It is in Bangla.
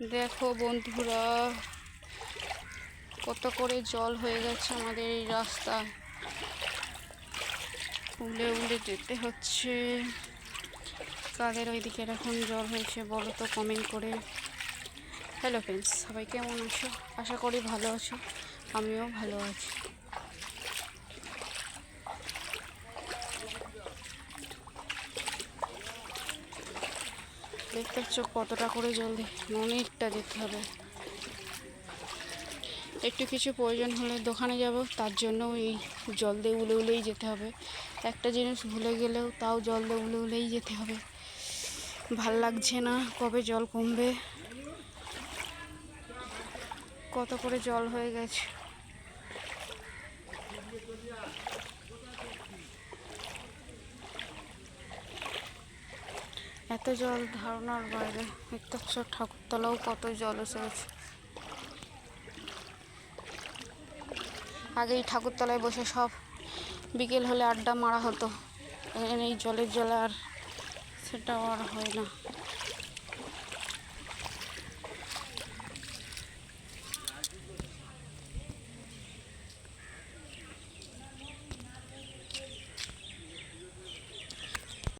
দেখো বন্ধুরা, কত করে জল হয়ে গেছে আমাদের এই রাস্তা। উলে উলে যেতে হচ্ছে। কাদের ওইদিকে এখন জল হয়েছে বলো তো কমেন্ট করে। হ্যালো ফ্রেন্ডস সবাই কেমন আছো? আশা করি ভালো আছো, আমিও ভালো আছি। দেখতে পাচ্ছ কতটা করে জল দিয়ে অনেকটা যেতে হবে। একটু কিছু প্রয়োজন হলে দোকানে যাব, তার জন্য এই জল দিয়ে উলে উলেই যেতে হবে। একটা জিনিস ভুলে গেলেও তাও জল দিয়ে উলে উলেই যেতে হবে। ভালো লাগছে না কবে জল কমবে? কত করে জল হয়ে গেছে? এত জল ধারণার বাইরে। একটা ঠাকুরতলাও কত জল এসে আগে এই ঠাকুরতলায় বসে সব বিকেল হলে আড্ডা মারা হতো। এই জলের জলে আর সেটাও আর হয় না।